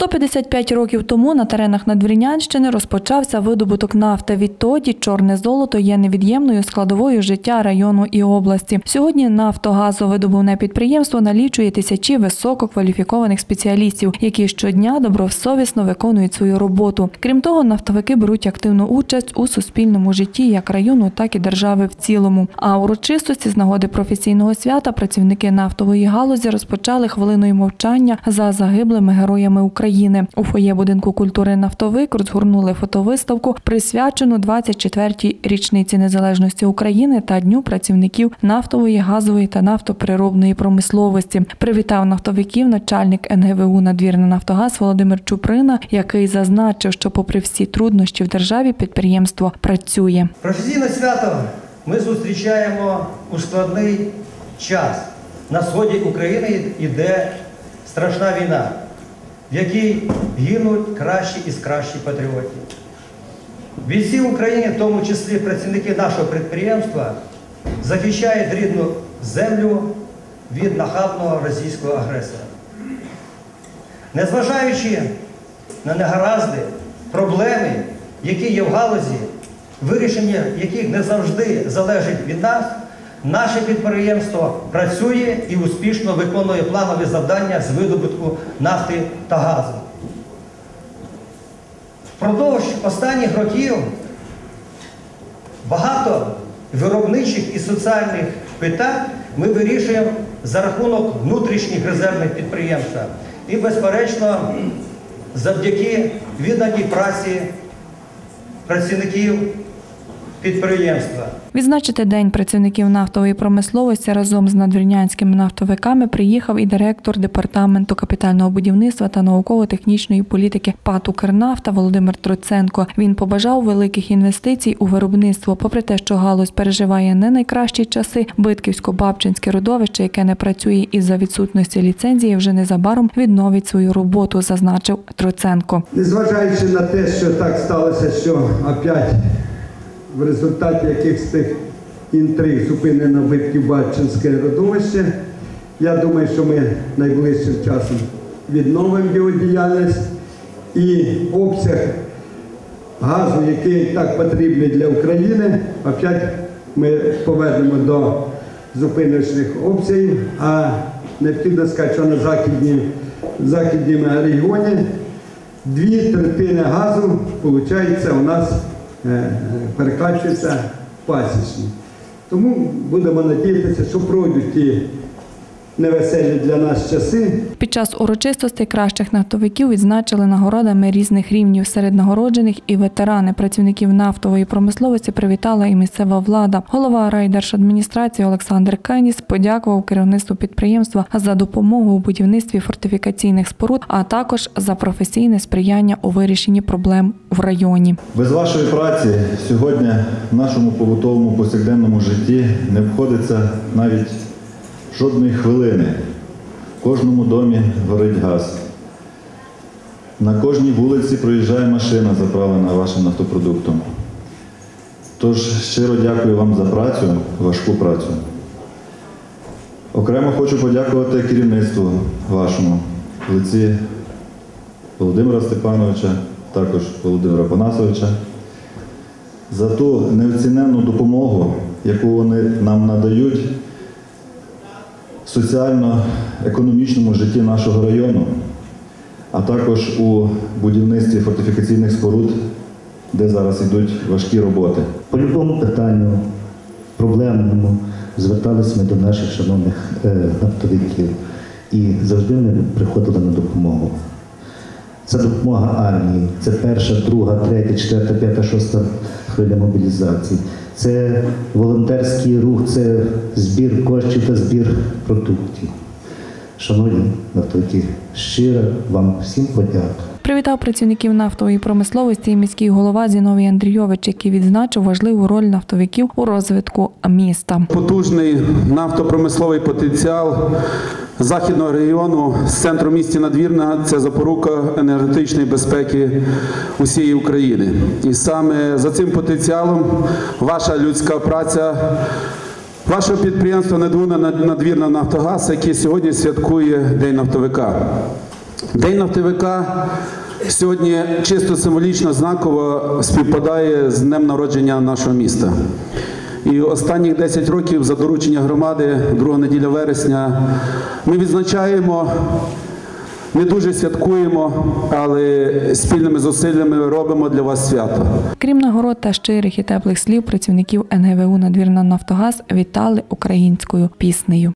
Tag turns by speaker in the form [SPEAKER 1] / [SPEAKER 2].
[SPEAKER 1] 155 років тому на теренах Надвірнянщини розпочався видобуток нафти. Відтоді чорне золото є невід'ємною складовою життя району і області. Сьогодні нафтогазовидобувне підприємство налічує тисячі висококваліфікованих спеціалістів, які щодня добросовісно виконують свою роботу. Крім того, нафтовики беруть активну участь у суспільному житті як району, так і держави в цілому. А урочистості з нагоди професійного свята працівники нафтової галузі розпочали хвилиною мовчання за загиблими героями України. У фоє будинку культури Нафтовик розгорнули фотовиставку, присвячену 24-й річниці незалежності України та Дню працівників нафтової, газової та нафтоприробної промисловості. Привітав нафтовиків начальник НГВУ «Надвірна Нафтогаз Володимир Чуприна, який зазначив, що, попри всі труднощі в державі, підприємство працює.
[SPEAKER 2] Професійне свято ми зустрічаємо у складний час. На сході України йде страшна війна, в якій гинуть кращі із кращих патріотів. Бійці в Україні, в тому числі працівники нашого підприємства, захищають рідну землю від нахабного російського агресора. Незважаючи на негаразди, проблеми, які є в галузі, вирішення яких не завжди залежить від нас, наше підприємство працює і успішно виконує планові завдання з видобутку нафти та газу. Впродовж останніх років багато виробничих і соціальних питань ми вирішуємо за рахунок внутрішніх резервних підприємств. І, безперечно, завдяки відданій праці працівників підприємства.
[SPEAKER 1] Відзначити День працівників нафтової промисловості разом з надвірнянськими нафтовиками приїхав і директор департаменту капітального будівництва та науково-технічної політики ПАТ «Укрнафта» Володимир Троценко. Він побажав великих інвестицій у виробництво. Попри те, що галузь переживає не найкращі часи, Битківсько-Бабчинське родовище, яке не працює із-за відсутності ліцензії, вже незабаром відновить свою роботу, зазначив Троценко.
[SPEAKER 3] Незважаючи на те, що так сталося, що опять в результаті якихось тих інтриг зупинено Битків-Батчинське родовище, я думаю, що ми найближчим часом відновимо його діяльність і обсяг газу, який так потрібний для України, опять ми повернемо до зупиночних обсягів, а необхідно сказати, що на західній, регіоні дві третини газу, виходить, у нас перекачується в пасічні. Тому будемо надіятися, що пройдуть ті невеселі для нас часи.
[SPEAKER 1] Під час урочистостей кращих нафтовиків відзначили нагородами різних рівнів. Серед нагороджених і ветерани працівників нафтової промисловості привітала і місцева влада. Голова райдержадміністрації Олександр Кеніс подякував керівництву підприємства за допомогу у будівництві фортифікаційних споруд, а також за професійне сприяння у вирішенні проблем в районі.
[SPEAKER 4] Без вашої праці сьогодні в нашому побутовому повсякденному житті не обходиться навіть жодної хвилини. В кожному домі горить газ. На кожній вулиці проїжджає машина, заправлена вашим нафтопродуктом. Тож щиро дякую вам за працю, важку працю. Окремо хочу подякувати керівництву вашому в лиці Володимира Степановича, також Володимира Панасовича, за ту неоціненну допомогу, яку вони нам надають соціально-економічному житті нашого району, а також у будівництві фортифікаційних споруд, де зараз йдуть важкі роботи.
[SPEAKER 5] По любому питанню проблемному зверталися ми до наших шановних е, нафтовиків і завжди вони приходили на допомогу. Це допомога армії, це перша, друга, третя, четверта, п'ята, шоста хвиля мобілізації. Це волонтерський рух, це збір коштів та збір продуктів. Шановні на щиро вам всім подяка.
[SPEAKER 1] Привітав працівників нафтової промисловості і міський голова Зіновій Андрійович, який відзначив важливу роль нафтовиків у розвитку міста.
[SPEAKER 6] Потужний нафтопромисловий потенціал західного регіону з центру місті Надвірна це запорука енергетичної безпеки усієї України. І саме за цим потенціалом ваша людська праця. Вашого підприємства Надвірна Нафтогаз, яке сьогодні святкує День нафтовика. День нафтовика сьогодні чисто символічно знаково співпадає з днем народження нашого міста. І останніх 10 років за доручення громади, друга неділя вересня, ми відзначаємо, не дуже святкуємо, але спільними зусиллями робимо для вас свято.
[SPEAKER 1] Крім нагород та щирих і теплих слів, працівників НГВУ «Надвірна Нафтогаз вітали українською піснею.